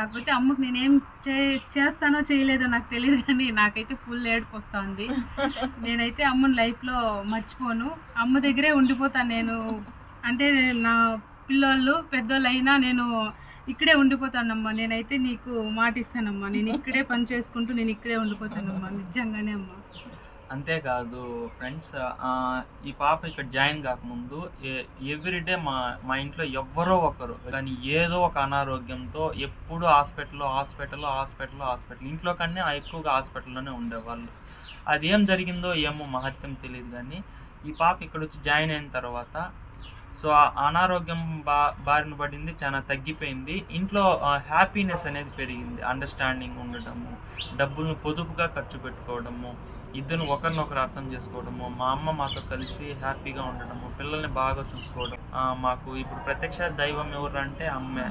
కాకపోతే అమ్మకు నేనేం చే చేస్తానో చేయలేదో నాకు తెలియదు కానీ నాకైతే ఫుల్ ఏడుపు వస్తుంది. నేనైతే అమ్మని లైఫ్లో మర్చిపోను. అమ్మ దగ్గరే ఉండిపోతాను నేను. అంటే నా పిల్లోళ్ళు పెద్దోళ్ళు అయినా నేను ఇక్కడే ఉండిపోతానమ్మా. నేనైతే నీకు మాట ఇస్తానమ్మా నేను ఇక్కడే పని చేసుకుంటూ నేను ఇక్కడే ఉండిపోతానమ్మా. నిజంగానే అమ్మా. అంతేకాదు ఫ్రెండ్స్ ఈ పాప ఇక్కడ జాయిన్ కాకముందు ఎవ్రీడే మా మా ఇంట్లో ఎవ్వరో ఒకరు కానీ ఏదో ఒక అనారోగ్యంతో ఎప్పుడు హాస్పిటల్లో హాస్పిటల్లో హాస్పిటల్లో హాస్పిటల్ ఇంట్లో కన్నా ఎక్కువగా హాస్పిటల్లోనే ఉండేవాళ్ళు. అది ఏం జరిగిందో ఏమో మహత్యం తెలియదు కానీ ఈ పాప ఇక్కడ వచ్చి జాయిన్ అయిన తర్వాత సో ఆ అనారోగ్యం బా బారిన పడింది చాలా తగ్గిపోయింది. ఇంట్లో హ్యాపీనెస్ అనేది పెరిగింది. అండర్స్టాండింగ్ ఉండటము డబ్బులను పొదుపుగా ఖర్చు పెట్టుకోవడము ఇద్దరు ఒకరినొకరు అర్థం చేసుకోవడము మా అమ్మ మాతో కలిసి హ్యాపీగా ఉండడము పిల్లల్ని బాగా చూసుకోవడం మాకు ఇప్పుడు ప్రత్యక్ష దైవం ఎవరు అంటే అమ్మే.